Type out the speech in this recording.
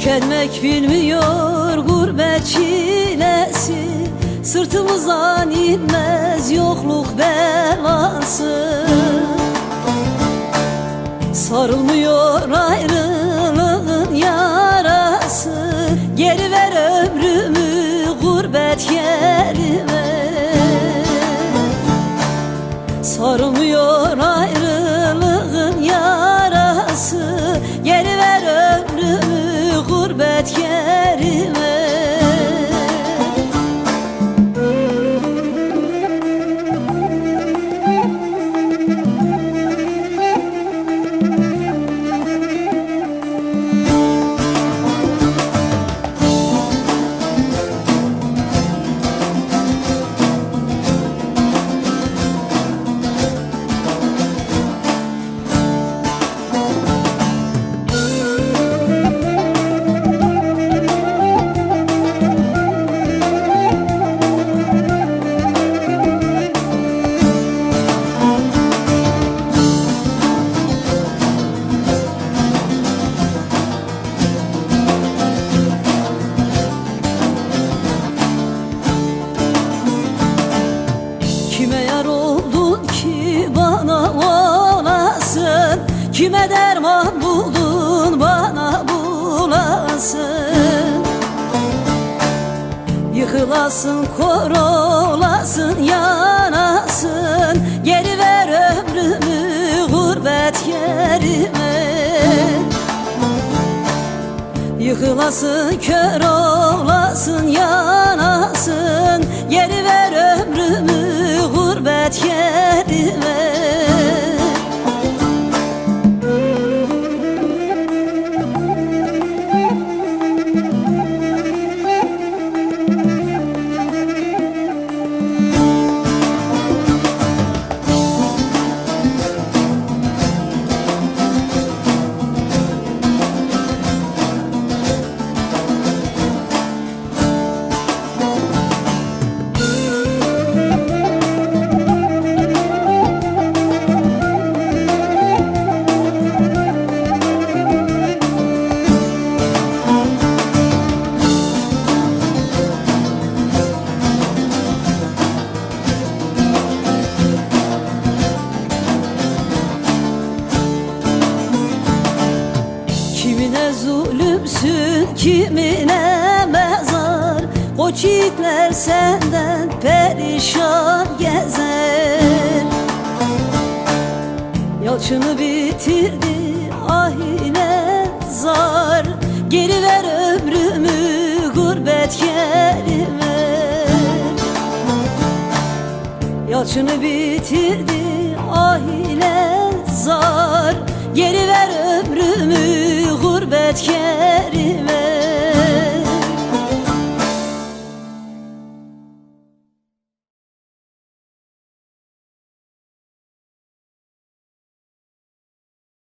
Tükenmek bilmiyor gurbet çilesi. Sırtımızdan inmez yokluk belası. Sarılmıyor ayrılığın yarası. Geri ver ömrümü gurbet yerime. Sarılmıyor ayrılığın gurbet yerime Kime derman buldun bana bulasın? Yıkılasın kor olasın yanasın. Geri ver ömrümü gurbet yerime. Yıkılasın kör olasın yanasın. Geri ver ömrümü kimine mezar Koçikler senden perişan gezer. Yalçını bitirdi ahine zar. Geri ver ömrümü gurbet yerime. Yalçını bitirdi ahile zar. Geri ver ömrümü gurbet yerime